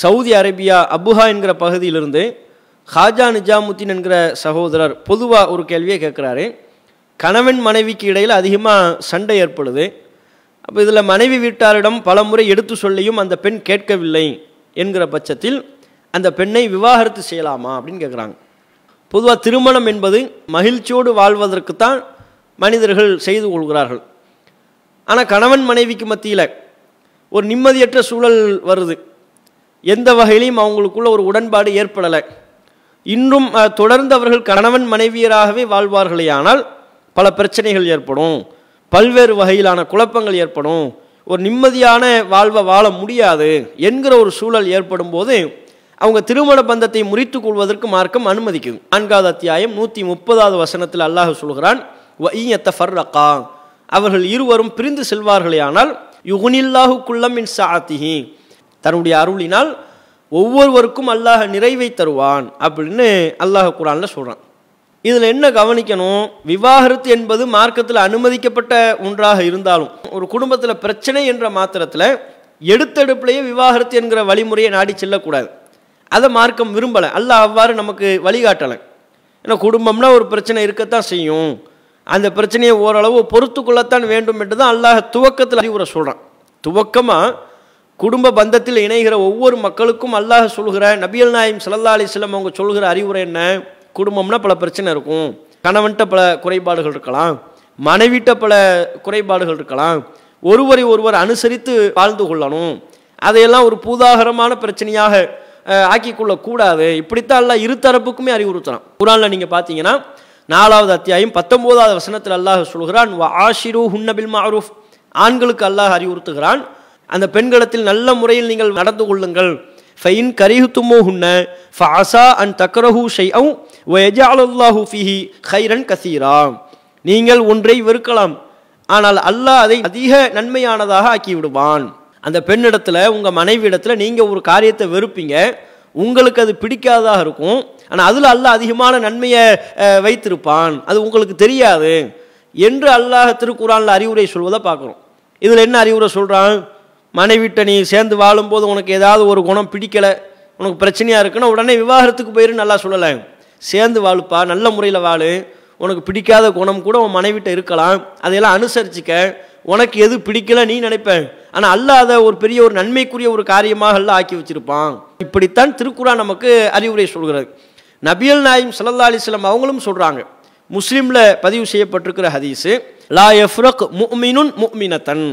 Saudi Arabia அபுஹா என்கிற பகுதியிலிருந்து ஹாஜா நிஜாமுத்தீன் என்கிற சகோதரர் பொதுவாக ஒரு கேள்வியை கேட்குறாரு. கணவன் மனைவிக்கு இடையில் அதிகமாக சண்டை ஏற்படுது. அப்போ இதில் மனைவி வீட்டாரிடம் பலமுறை எடுத்து சொல்லியும் அந்த பெண் கேட்கவில்லை என்கிற பட்சத்தில் அந்த பெண்ணை விவாகரத்து செய்யலாமா அப்படின்னு கேட்குறாங்க. பொதுவாக திருமணம் என்பது மகிழ்ச்சியோடு வாழ்வதற்குத்தான் மனிதர்கள் செய்து கொள்கிறார்கள். ஆனால் கணவன் மனைவிக்கு மத்தியில் ஒரு நிம்மதியற்ற சூழல் வருது. எந்த வகையிலையும் அவங்களுக்குள்ள ஒரு உடன்பாடு ஏற்படலை. இன்றும் தொடர்ந்து அவர்கள் கணவன் மனைவியராகவே வாழ்வார்களே ஆனால் பல பிரச்சனைகள் ஏற்படும். பல்வேறு வகையிலான குழப்பங்கள் ஏற்படும். ஒரு நிம்மதியான வாழ்வை வாழ முடியாது என்கிற ஒரு சூழல் ஏற்படும் போது அவங்க திருமண பந்தத்தை முறித்துக் கொள்வதற்கு மார்க்கம் அனுமதிக்கும் நான்காவது அத்தியாயம் நூற்றி முப்பதாவது வசனத்தில் அல்லாஹ் சொல்கிறான் அவர்கள் இருவரும் பிரிந்து செல்வார்களே ஆனால் யுகுனில்லாஹு குல்லமின் சாத்திஹி தன்னுடைய அருளினால் ஒவ்வொருவருக்கும் அல்லாஹ் நிறைவை தருவான் அப்படின்னு அல்லாஹ் குரானில் சொல்கிறான் இதில் என்ன கவனிக்கணும்? விவாகரத்து என்பது மார்க்கத்தில் அனுமதிக்கப்பட்ட ஒன்றாக இருந்தாலும் ஒரு குடும்பத்தில் பிரச்சனை என்ற மாத்திரத்தில் எடுத்தெடுப்புலேயே விவாகரத்து என்கிற வழிமுறையை நாடி செல்லக்கூடாது. அதை மார்க்கம் விரும்பலை. அல்லாஹ் அவ்வாறு நமக்கு வழிகாட்டலை. ஏன்னா குடும்பம்னா ஒரு பிரச்சனை இருக்கத்தான் செய்யும். அந்த பிரச்சனையை ஓரளவு பொறுத்து கொள்ளத்தான் வேண்டும் என்று தான் அல்லாஹ் துவக்கத்தில் அறிவுரை சொல்கிறான் துவக்கமாக குடும்ப பந்தத்தில் இணைகிற ஒவ்வொரு மக்களுக்கும் அல்லாஹ் சொல்கிற நபியல் நாயம் சல்லா அலிஸ்லம் அவங்க சொல்கிற அறிவுரை என்ன? குடும்பம்னா பல பிரச்சனை இருக்கும். கணவன்கிட்ட பல குறைபாடுகள் இருக்கலாம். மனைவிட்ட பல குறைபாடுகள் இருக்கலாம். ஒருவரை ஒருவர் அனுசரித்து வாழ்ந்து கொள்ளணும். அதையெல்லாம் ஒரு பூதாகரமான பிரச்சனையாக அஹ், கொள்ளக்கூடாது இப்படித்தான் அல்லாஹ் இரு தரப்புக்குமே குரானில் நீங்கள் பார்த்தீங்கன்னா நாலாவது அத்தியாயம் பத்தொம்போதாவது வசனத்தில் அல்லாஹ் சொல்கிறான் ஆஷிரு ஹுன்னபில் மாரூஃப். ஆண்களுக்கு அல்லாஹ் அறிவுறுத்துகிறான் அந்த பெண்களத்தில் நல்ல முறையில் நீங்கள் நடந்து கொள்ளுங்கள். ஃபைன் கரிஹுத்துமோ ஹுன்ன ஃபஅசா அன் தக்ரஹூ ஷைஅவ் வயஜாலுல்லாஹு ஃபிஹி ஹைரன் கசீரா நீங்கள் ஒன்றை வெறுக்கலாம். ஆனால் அல்லாஹ் அதை அதிக நன்மையானதாக ஆக்கி விடுவான் அந்த பெண்ணிடத்தில் உங்கள் மனைவி இடத்துல ஒரு காரியத்தை வெறுப்பீங்க. உங்களுக்கு அது பிடிக்காததாக இருக்கும். ஆனால் அதில் அல்லாஹ் அதிகமான நன்மையை வைத்திருப்பான். அது உங்களுக்கு தெரியாது. என்று அல்லாஹ் திருக்குறானில் அறிவுரை சொல்வதை பார்க்குறோம். இதில் என்ன அறிவுரை சொல்கிறான் மனைவிட்ட நீ சேர்ந்து வாழும்போது உனக்கு ஏதாவது ஒரு குணம் பிடிக்கலை உனக்கு பிரச்சனையாக இருக்குன்னா உடனே விவாகரத்துக்கு போயிரு நல்லா சொல்லலை சேர்ந்து வாழுப்பா நல்ல முறையில் வாழு. உனக்கு பிடிக்காத குணம் கூட உன் மனைவிட்ட இருக்கலாம். அதையெல்லாம் அனுசரிச்சுக்க. உனக்கு எது பிடிக்கல நீ நினைப்பேன் ஆனால் அல்லாத ஒரு பெரிய ஒரு நன்மைக்குரிய ஒரு காரியமாக எல்லாம் ஆக்கி வச்சிருப்பான். இப்படித்தான் திருக்குறான் நமக்கு அறிவுரை சொல்கிறது. நபியல் நாயும் ஸல்லல்லாஹு அலைஹி அவங்களும் சொல்கிறாங்க முஸ்லீமில் பதிவு செய்யப்பட்டிருக்கிற ஹதீஸு லா எஃப்ரக் முக்மினுன் முக்மினத்தன்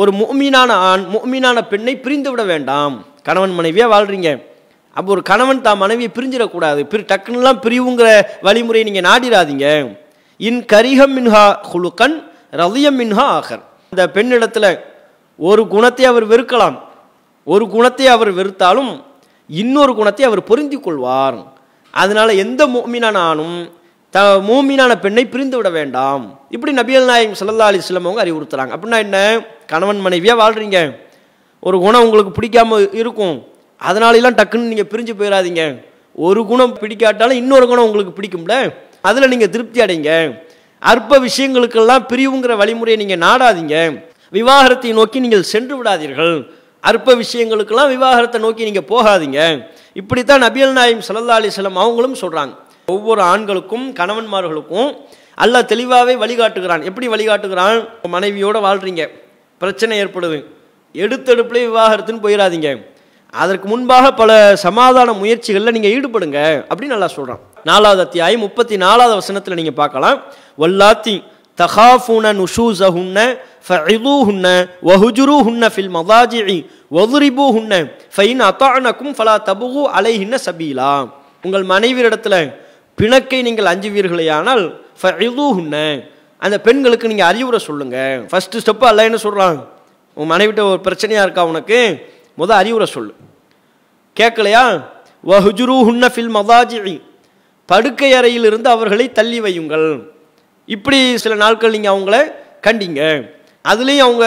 ஒரு முஃமினான ஆண் மோமீனான பெண்ணை பிரிந்து விட வேண்டாம். கணவன் மனைவியாக வாழ்கிறீங்க அப்போ ஒரு கணவன் தான் மனைவியை பிரிஞ்சிடக்கூடாது. பிரி டக்குன்னுலாம் பிரிவுங்கிற வழிமுறையை நீங்கள் நாடிடாதீங்க இன் கரிகம் மின்ஹா குலுக்கன் ரதியம் மின்ஹா ஆகர். அந்த பெண்ணிடத்தில் ஒரு குணத்தை அவர் வெறுக்கலாம். ஒரு குணத்தை அவர் வெறுத்தாலும் இன்னொரு குணத்தை அவர் பொருந்தி கொள்வார். அதனால் எந்த மோமினான ஆணும் த மூமினான பெண்ணை பிரிந்து விட வேண்டாம். இப்படி நபியல் நாயகம் சல்லா அலி அவங்க அறிவுறுத்துறாங்க. அப்படின்னா என்ன? கணவன் மனைவியாக வாழ்கிறீங்க ஒரு குணம் உங்களுக்கு பிடிக்காம இருக்கும். அதனாலலாம் டக்குன்னு நீங்கள் பிரிஞ்சு போயிடாதீங்க ஒரு குணம் பிடிக்காட்டாலும் இன்னொரு குணம் உங்களுக்கு பிடிக்கும்ல? அதில் நீங்கள் திருப்தி அடைங்க. அற்ப விஷயங்களுக்கெல்லாம் பிரிவுங்கிற வழிமுறையை நீங்கள் நாடாதீங்க. விவாகரத்தை நோக்கி நீங்கள் சென்று விடாதீர்கள். அற்ப விஷயங்களுக்கெல்லாம் விவாகரத்தை நோக்கி நீங்கள் போகாதீங்க. இப்படித்தான் நபியல் நாயம் சல்லா அலைஹி அவங்களும் சொல்கிறாங்க ஒவ்வொரு ஆண்களுக்கும் கணவன்மார்களுக்கும் அல்லாஹ் தெளிவாகவே வழிகாட்டுகிறான். எப்படி வழிகாட்டுகிறான்? மனைவியோடு வாழ்கிறீங்க பிரச்சனை ஏற்படுது. எடுத்தெடுப்புலேயே விவாகரத்துன்னு போயிடாதீங்க அதற்கு முன்பாக பல சமாதான முயற்சிகளில் நீங்கள் ஈடுபடுங்க அப்படின்னு நல்லா சொல்கிறான் நாலாவது அத்தியாயம் முப்பத்தி நாலாவது வசனத்தில் நீங்கள் பார்க்கலாம். வல்லாத்தி தகாஃபூன நுஷூசஹுன்ன ஃபஇதூஹுன்ன வஹுஜுரூஹுன்ன ஃபில் மதாஜிஇ வதுரிபூஹுன்ன ஃபைன் அத்தானக்கும் ஃபலா தபுகு அலைஹின்ன சபீலா. உங்கள் மனைவியிடத்தில் பிணக்கை நீங்கள் அஞ்சுவீர்களேயானால் ஃபஇதூஹுன்ன அந்த பெண்களுக்கு நீங்கள் அறிவுரை சொல்லுங்கள் ஃபஸ்ட்டு ஸ்டெப்பு அல்ல என்ன சொல்கிறான் உன் மனைவிட்ட ஒரு பிரச்சனையாக இருக்கா உனக்கு? முத அறிவுரை சொல்லு. கேட்கலையா? வஹுஜுரு ஹுன்ன ஃபில் மதாஜி படுக்கை அறையில் இருந்து அவர்களை தள்ளி வையுங்கள். இப்படி சில நாட்கள் நீங்கள் அவங்கள கண்டிங்க. அதுலேயும் அவங்க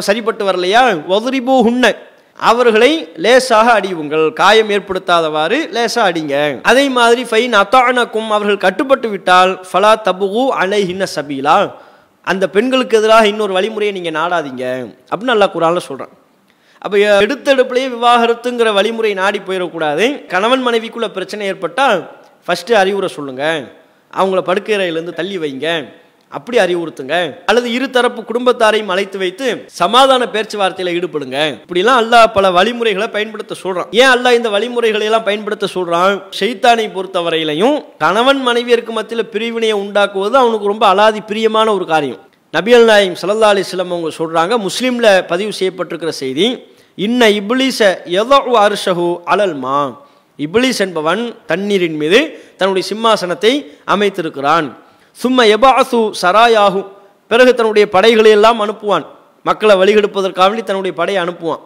சரிப்பட்டு வரலையா? ஒதுரிபோ ஹுன்ன அவர்களை லேசாக அடிவுங்கள் காயம் ஏற்படுத்தாதவாறு லேசாக அடிங்க. அதே மாதிரி ஃபைன் அத்தானக்கும் அவர்கள் கட்டுப்பட்டு விட்டால் ஃபலா தபுகு அலைஹின்ன சபீலா. அந்த பெண்களுக்கு எதிராக இன்னொரு வழிமுறையை நீங்கள் நாடாதீங்க. அப்படின்னு நல்லா குரானில் சொல்கிறான் அப்போ எடுத்தெடுப்புலேயே விவாகரத்துங்கிற வழிமுறை நாடி போயிடக்கூடாது. கணவன் மனைவிக்குள்ள பிரச்சனை ஏற்பட்டால் ஃபஸ்ட்டு அறிவுரை சொல்லுங்கள் அவங்கள படுக்கையறையிலேருந்து தள்ளி வைங்க. அப்படி அறிவுறுத்துங்க. அல்லது இருதரப்பு குடும்பத்தாரையும் அழைத்து வைத்து சமாதான பேச்சுவார்த்தையில ஈடுபடுங்க. இப்படிலாம் அல்லாஹ் பல வழிமுறைகளை பயன்படுத்த சொல்றான். ஏன் அல்லாஹ் இந்த வழிமுறைகளை எல்லாம் பயன்படுத்த சொல்றான்? ஷைத்தானை பொறுத்தவரையிலையும் கணவன் மனைவியருக்கு மத்தியில் பிரிவினையை உண்டாக்குவது அவனுக்கு ரொம்ப அலாதி பிரியமான ஒரு காரியம். நபியல் நாயம் சல்லா அலிஸ்லம் அவங்க சொல்றாங்க முஸ்லீம்ல பதிவு செய்யப்பட்டிருக்கிற செய்தி இன்ன இப்லீச எதோ அர்ஷஹு அலல்மா இப்லீஸ் என்பவன் தண்ணீரின் மீது தன்னுடைய சிம்மாசனத்தை அமைத்திருக்கிறான். சும்ம எபாசு சராயாகு பிறகு தன்னுடைய படைகளை எல்லாம் அனுப்புவான். மக்களை வழிகெடுப்பதற்காக தன்னுடைய படையை அனுப்புவான்.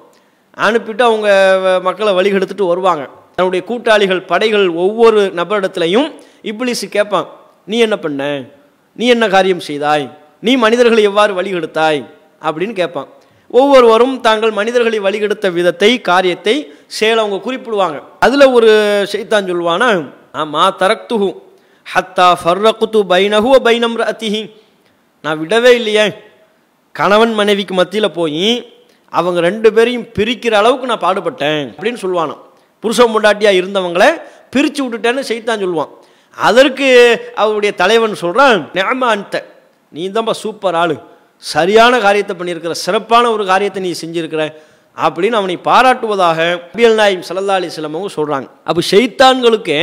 அனுப்பிட்டு அவங்க வ- மக்களை வழிகெடுத்துட்டு வருவாங்க. தன்னுடைய கூட்டாளிகள் படைகள் ஒவ்வொரு நபரிடத்துலையும் இப்லீஸ் கேட்பான் நீ என்ன பண்ண? நீ என்ன காரியம் செய்தாய்? நீ மனிதர்களை எவ்வாறு வழிகெடுத்தாய்? அப்படின்னு கேட்பான். ஒவ்வொருவரும் தாங்கள் மனிதர்களை வழிகெடுத்த விதத்தை காரியத்தை செயலை அவங்க குறிப்பிடுவாங்க. அதில் ஒரு செய்தான் சொல்லுவானா மா தரக்துகும் ஹத்தா ஃபர்ரகுத்து பைனஹு பைனம் ரஅத்திஹி. நான் விடவே இல்லையே. கணவன் மனைவிக்கு மத்தியில் போய் அவங்க ரெண்டு பேரையும் பிரிக்கிற அளவுக்கு நான் பாடுபட்டேன் அப்படின்னு சொல்லுவானான் புருஷன் முண்டாட்டியாக இருந்தவங்களை பிரித்து விட்டுட்டேன்னு செய்தான் சொல்லுவான். அதற்கு அவருடைய தலைவன் சொல்கிறான் நேமா அன்ட்ட நீ தான்ப்பா சூப்பர் ஆளு. சரியான காரியத்தை பண்ணியிருக்கிற சிறப்பான ஒரு காரியத்தை நீ செஞ்சிருக்கிற. அப்படின்னு அவனை பாராட்டுவதாக நபிகள் நாயம் சல்லா அலிஸ்லம் அவங்க சொல்கிறாங்க அப்போ செய்தான்களுக்கு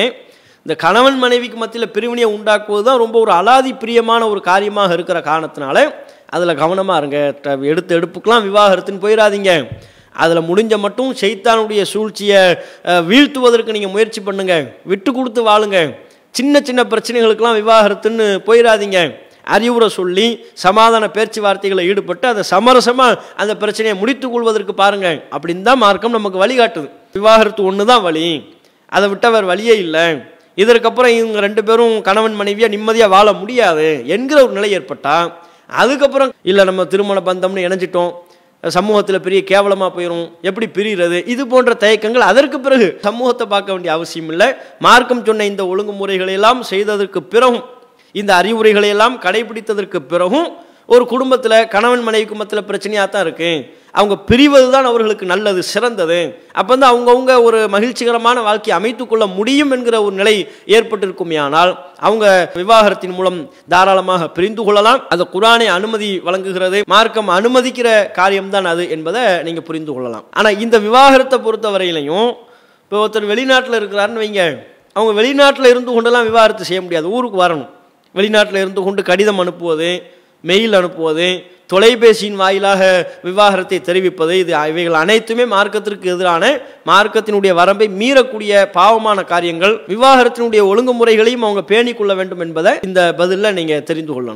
இந்த கணவன் மனைவிக்கு மத்தியில் பிரிவினையை உண்டாக்குவது தான் ரொம்ப ஒரு அலாதி பிரியமான ஒரு காரியமாக இருக்கிற காரணத்தினால அதில் கவனமாக இருங்க. எடுத்து எடுப்புக்கெலாம் விவாகரத்துன்னு போயிடாதீங்க அதில் முடிஞ்ச மட்டும் செய்தானுடைய சூழ்ச்சியை வீழ்த்துவதற்கு நீங்கள் முயற்சி பண்ணுங்கள் விட்டு கொடுத்து வாழுங்க. சின்ன சின்ன பிரச்சனைகளுக்கெல்லாம் விவாகரத்துன்னு போயிடாதீங்க அறிவுரை சொல்லி சமாதான பேச்சுவார்த்தைகளை ஈடுபட்டு அதை சமரசமாக அந்த பிரச்சனையை முடித்து கொள்வதற்கு பாருங்கள் அப்படின்னு தான் மார்க்கம் நமக்கு வழிகாட்டுது. விவாகரத்து ஒன்று தான் வழி. அதை விட்டவர் வழியே இல்லை. இதற்கப்புறம் இவங்க ரெண்டு பேரும் கணவன் மனைவியாக நிம்மதியாக வாழ முடியாது என்கிற ஒரு நிலை ஏற்பட்டால் அதுக்கப்புறம் இல்லை நம்ம திருமண பந்தம்னு இணைஞ்சிட்டோம் சமூகத்தில் பெரிய கேவலமாக போயிடும் எப்படி பிரிகிறது இது போன்ற தயக்கங்கள் அதற்கு பிறகு சமூகத்தை பார்க்க வேண்டிய அவசியம் இல்லை. மார்க்கம் சொன்ன இந்த ஒழுங்குமுறைகளையெல்லாம் செய்ததற்கு பிறகும் இந்த அறிவுரைகளை எல்லாம் கடைபிடித்ததற்கு பிறகும் ஒரு குடும்பத்தில் கணவன் மனைவிக்கு மத்தியில் பிரச்சனையாக தான் இருக்குது அவங்க பிரிவது தான் அவர்களுக்கு நல்லது சிறந்தது. அப்போ வந்து அவங்கவுங்க ஒரு மகிழ்ச்சிகரமான வாழ்க்கையை அமைத்து கொள்ள முடியும் என்கிற ஒரு நிலை ஏற்பட்டிருக்குமே ஆனால் அவங்க விவாகரத்தின் மூலம் தாராளமாக பிரிந்து கொள்ளலாம். அது குரானை அனுமதி வழங்குகிறது. மார்க்கம் அனுமதிக்கிற காரியம்தான் அது என்பதை நீங்கள் புரிந்து கொள்ளலாம். ஆனால் இந்த விவாகரத்தை பொறுத்தவரையிலையும் இப்போ ஒருத்தர் வெளிநாட்டில் இருக்கிறாருன்னு வைங்க. அவங்க வெளிநாட்டில் இருந்து கொண்டெல்லாம் விவாகரத்து செய்ய முடியாது. ஊருக்கு வரணும். வெளிநாட்டில் இருந்து கொண்டு கடிதம் அனுப்புவது மெயில் அனுப்புவது தொலைபேசியின் வாயிலாக விவாகரத்தை தெரிவிப்பது இது இவைகள் அனைத்துமே மார்க்கத்திற்கு எதிரான மார்க்கத்தினுடைய வரம்பை மீறக்கூடிய பாவமான காரியங்கள். விவாகரத்தினுடைய ஒழுங்குமுறைகளையும் அவங்க பேணிக்கொள்ள வேண்டும் என்பதை இந்த பதிலில் நீங்கள் தெரிந்து கொள்ளணும்.